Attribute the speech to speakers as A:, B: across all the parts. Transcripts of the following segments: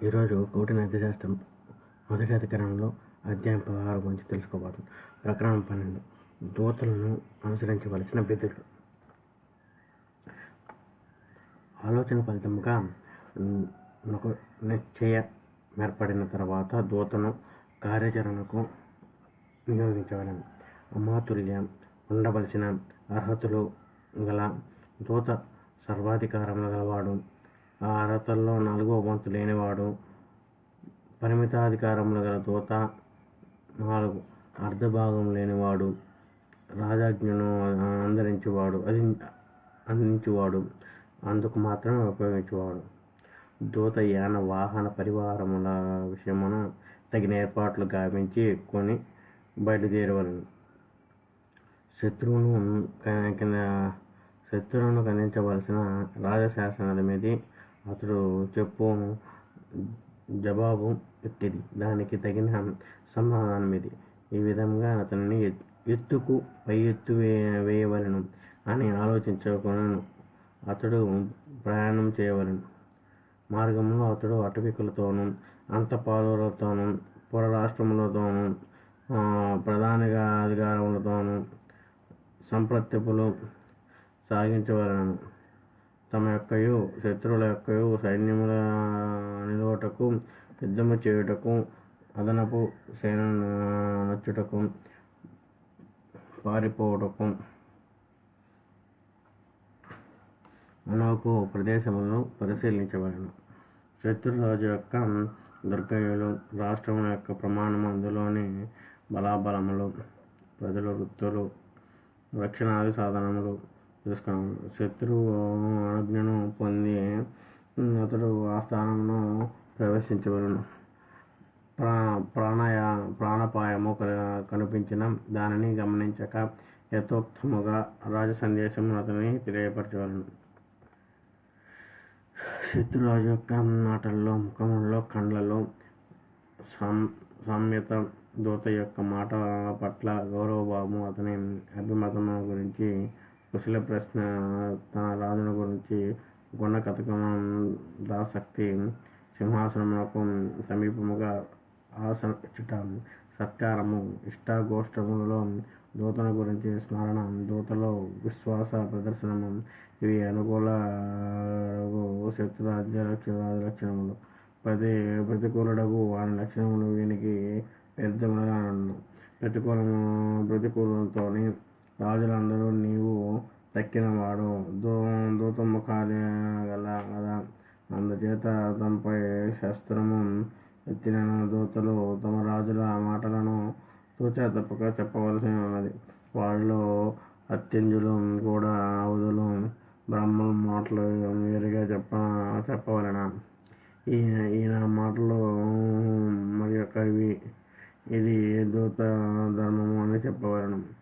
A: ఈరోజు కోటి శాస్త్రం మొదటి అధికరణంలో అధ్యాయం పదహారు గురించి తెలుసుకోబోతుంది ప్రకరణం పన్నెండు. దూతలను అనుసరించవలసిన విధులు ఆలోచన ఫలితముగా ఉమ్, నిశ్చయ ఏర్పడిన తర్వాత దూతను కార్యాచరణకు నియోగించవలను అమాతుల్యం ఉండవలసిన అర్హతలు గల దూత సర్వాధికారములు గలవాడు అర్హతల్లో నాలుగవ వంతు లేనివాడు పరిమితాధికారములు గల దూత నాలుగు అర్ధభాగం లేనివాడు రాజాజ్ఞను అందరించువాడు అది అందించువాడు అందుకు మాత్రమే ఉపయోగించేవాడు. దూత యాన వాహన పరివారముల విషయమున తగిన ఏర్పాట్లు గావించి కొని బయలుదేరవలను. శత్రువును కింద శత్రువును ఖండించవలసిన రాజశాసనాల మీద అతడు చెప్పు జవాబు ఎట్టిది దానికి తగిన సమాధానం ఇది. ఈ విధంగా అతనిని ఎత్తుకు పై ఎత్తు వే- వేయవలను అని ఆలోచించుకొనను. అతడు ప్రయాణం చేయవలను. మార్గంలో అతడు అటవికులతోనూ అంతపాలులతోనూ పుర రాష్ట్రములతోనూ ప్రధాన అధికారములతోనూ సంప్రత్యపులు సాగించవలను. తమ యొక్కయు శత్రువుల యొక్కయు సైన్యముల నిలువటకు యుద్ధము చేయుటకు అదనపు సేన నచ్చుటకు పారిపోవుటకు. మనకు ప్రదేశములను పరిశీలించబడను. శత్రురాజు యొక్క దుర్గయులు రాష్ట్రముల యొక్క ప్రమాణము అందులోని బలాబలములు ప్రజల వృత్తులు రక్షణాది సాధనములు తెలుసుకున్నాను శత్రువు ఆజ్ఞను పొంది అతడు ఆ స్థానమును ప్రవేశించవలను. ప్రా ప్రాణాయ ప్రాణాపాయము క- కనిపించిన దానిని గమనించక యథోక్తముగా రాజ సందేశం అతని తెలియపరచవలను. శత్రురాజు యొక్క మాటల్లో ముఖములో కండ్లలో సామ్- సామ్యత దూత యొక్క మాట పట్ల గౌరవభావము అతని అభిమతము గురించి కుశల ప్రశ్న తన రాజుల గురించి గుణ కథకం దాసక్తి సింహాసనమునకు సమీపముగా ఆసనచుట సత్కారము ఇష్టాగోష్ఠములలో దూతల గురించి స్మరణ దూతలో విశ్వాస ప్రదర్శనము ఇవి అనుకూల శత్రురాజ్య లక్షణాది లక్షణములు ప్రతి ప్రతికూలుడగు వాని లక్షణములు వీనికి వ్యర్థములుగా ప్రతికూలము ప్రతికూలంతోని రాజులందరూ నీవు తక్కినవాడు దూ దూత ముఖాలు గల కదా అందుచేత తమపై శస్త్రము ఎత్తిన దూతలు తమ రాజుల మాటలను తూచా తప్పక చెప్పవలసి ఉన్నది. వారిలో అత్యంజులు కూడా అవధులు బ్రహ్మం మాటలు వేరుగా చెప్ప చెప్పవలన. ఈయన ఈయన మాటలు మరి యొక్క ఇవి ఇది దూత ధర్మము అని చెప్పవలను.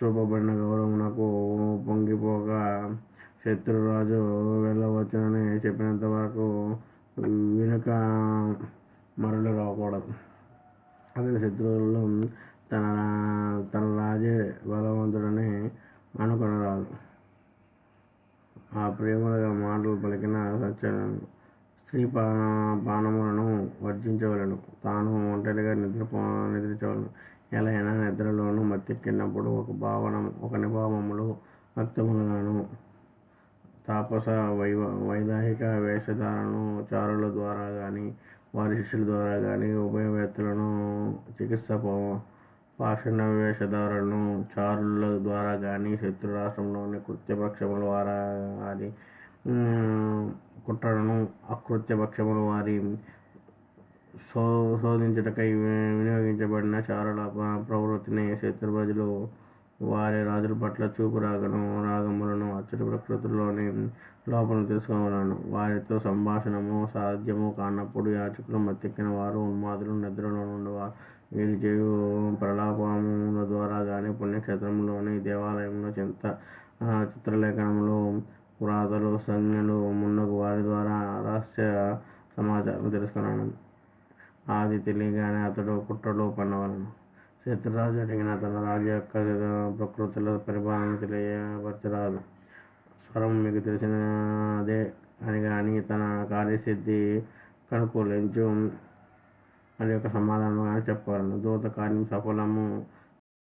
A: చూపబడిన గౌరవమునకు పొంగిపోగా శత్రురాజు వెళ్ళవచ్చునని చెప్పినంత వరకు వెనుక మరలు రాకూడదు. అతని శత్రువులు తన తన రాజే బలవంతుడని అనుకునరాదు ఆ ప్రేమలుగా మాటలు పలికిన సత్య స్త్రీ పాన పానములను వర్జించవలను. తాను ఒంటరిగా నిద్రపో నిద్రించవలను ఎలా అయినా నిద్రలోనూ మత్తెక్కినప్పుడు ఒక భావన ఒక నిభావములు వ్యక్తములను తాపస వై వైదాహిక వేషధారణను చారుల ద్వారా కానీ వారి శిష్యుల ద్వారా కానీ ఉభయవేత్తలను చికిత్స పాషణ వేషధారణను వేషధారులను చారుల ద్వారా కానీ శత్రు రాష్ట్రంలోని కృత్యపక్షముల ద్వారా కానీ కుట్రలను అకృత్యపక్షముల వారి శో శోధించుటకై వి- వినియోగించబడిన చారుల ప్రవృత్తిని శత్రు ప్రజలు వారి రాజుల పట్ల చూపు రాగను రాగములను అచ్చటి ప్రకృతిలోని లోపలను తెలుసుకోవాలను. వారితో సంభాషణము సాధ్యము కానప్పుడు యాచకులు మత్తెక్కిన వారు ఉన్మాదులు నిద్రలో ఉండేవారు వీరి చేయు ప్రలాపముల ద్వారా కానీ పుణ్యక్షేత్రంలోని దేవాలయంలో చింత చిత్రలేఖనములు పురాతలు సంజ్ఞలు మున్నగు వారి ద్వారా రహస్య సమాచారం తెలుసుకున్నాను ఆది తెలియగానే అతడు పుట్టడు పనవలను శత్రురాజు అడిగిన తన రాజు యొక్క ప్రకృతిలో పరిపాలన తెలియపరచరాదు. స్వరం మీకు తెలిసిన అదే అని కానీ తన కార్యసిద్ధి కనుక్కోలేదు అని యొక్క ఒక సమాధానంగా చెప్పగలను దూత కార్యం సఫలము